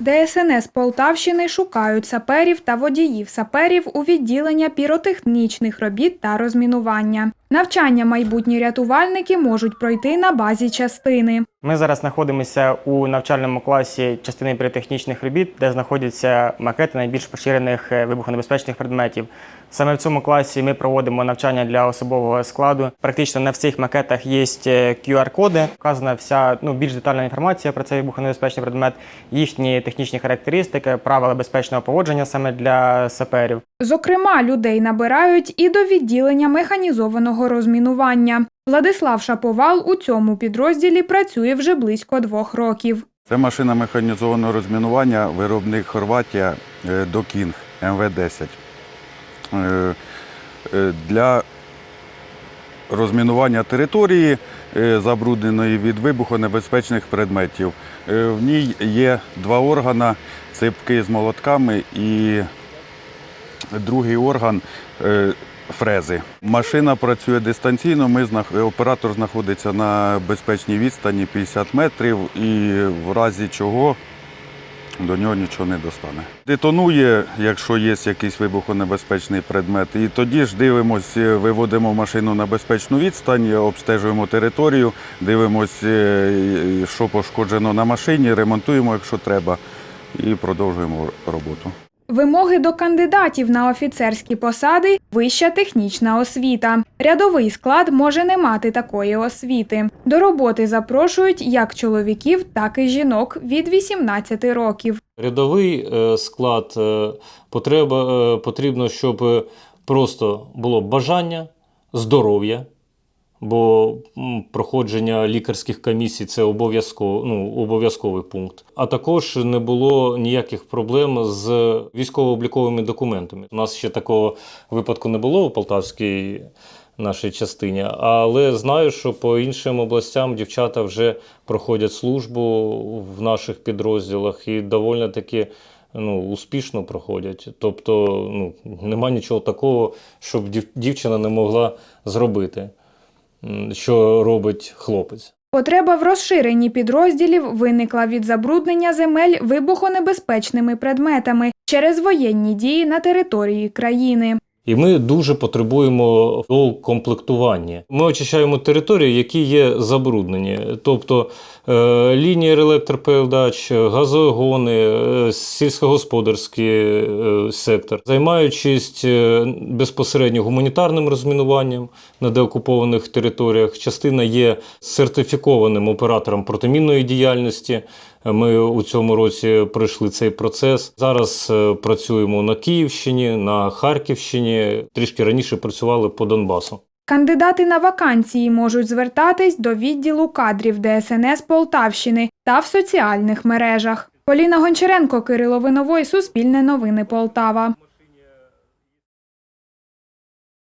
ДСНС Полтавщини шукають саперів та водіїв саперів у відділення піротехнічних робіт та розмінування. Навчання майбутні рятувальники можуть пройти на базі частини. Ми зараз знаходимося у навчальному класі частини піротехнічних робіт, де знаходяться макети найбільш поширених е, вибухонебезпечних предметів. Саме в цьому класі ми проводимо навчання для особового складу. Практично на всіх макетах є QR-коди, вказана вся ну, більш детальна інформація про цей вибухонебезпечний предмет, їхні технічні характеристики, правила безпечного поводження саме для саперів. Зокрема, людей набирають і до відділення механізованого розмінування. Владислав Шаповал у цьому підрозділі працює вже близько двох років. Це машина механізованого розмінування, виробник Хорватія е, Докінг МВ-10. Е, е, Для розмінування території, забрудненої від вибухонебезпечних предметів. В ній є два органи ципки з молотками і другий орган фрези. Машина працює дистанційно. Ми оператор знаходиться на безпечній відстані 50 метрів і в разі чого до нього нічого не достане. Детонує, якщо є якийсь вибухонебезпечний предмет. І тоді ж дивимося, виводимо машину на безпечну відстань, обстежуємо територію, дивимося, що пошкоджено на машині, ремонтуємо, якщо треба, і продовжуємо роботу. Вимоги до кандидатів на офіцерські посади вища технічна освіта. Рядовий склад може не мати такої освіти. До роботи запрошують як чоловіків, так і жінок від 18 років. Рядовий е, склад е, потреба, е, потрібно, щоб просто було бажання, здоров'я, бо проходження лікарських комісій це обов'язково, ну, обов'язковий пункт. А також не було ніяких проблем з військово-обліковими документами. У нас ще такого випадку не було у Полтавській нашій частині, але знаю, що по іншим областям дівчата вже проходять службу в наших підрозділах і доволі таки ну, успішно проходять. Тобто ну, нема нічого такого, щоб дівчина не могла зробити, що робить хлопець. Потреба в розширенні підрозділів виникла від забруднення земель вибухонебезпечними предметами через воєнні дії на території країни. І ми дуже потребуємо комплектування. Ми очищаємо території, які є забруднені, тобто е, лінії електропередач, газогони, е, сільськогосподарський е, сектор, займаючись е, безпосередньо гуманітарним розмінуванням на деокупованих територіях. Частина є сертифікованим оператором протимінної діяльності. Ми у цьому році пройшли цей процес. Зараз е, працюємо на Київщині, на Харківщині. Трішки раніше працювали по Донбасу. Кандидати на вакансії можуть звертатись до відділу кадрів ДСНС Полтавщини та в соціальних мережах. Поліна Гончаренко, Кирило Виновой, Суспільне новини Полтава.